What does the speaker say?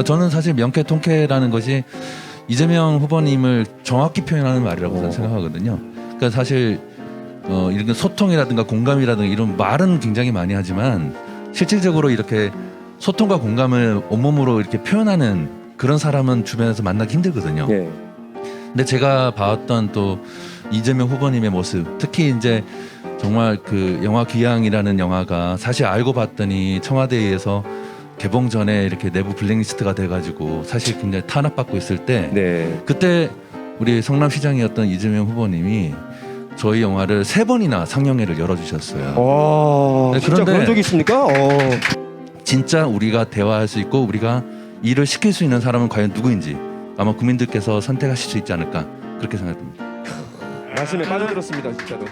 어, 저는 사실 명쾌 통쾌라는 것이 이재명 후보님을 정확히 표현하는 말이라고 저는 어. 생각하거든요. 그러니까 사실 어, 이런 소통이라든가 공감이라든가 이런 말은 굉장히 많이 하지만 실질적으로 이렇게 소통과 공감을 온몸으로 이렇게 표현하는 그런 사람은 주변에서 만나기 힘들거든요. 예. 근데 제가 봐왔던 또 이재명 후보님의 모습, 특히 이제 정말 그 영화 귀향이라는 영화가 사실 알고 봤더니 청와대에서 개봉 전에 이렇게 내부 블랙리스트가 돼가지고 사실 굉장히 탄압받고 있을 때 네. 그때 우리 성남시장이었던 이재명 후보님이 저희 영화를 세 번이나 상영회를 열어주셨어요. 와, 네, 진짜 그런데- 그런 적이 있습니까? 어. 진짜 우리가 대화할 수 있고 우리가 일을 시킬 수 있는 사람은 과연 누구인지 아마 국민들께서 선택하실 수 있지 않을까 그렇게 생각됩니다. 말씀에 빠져들었습니다, 진짜로.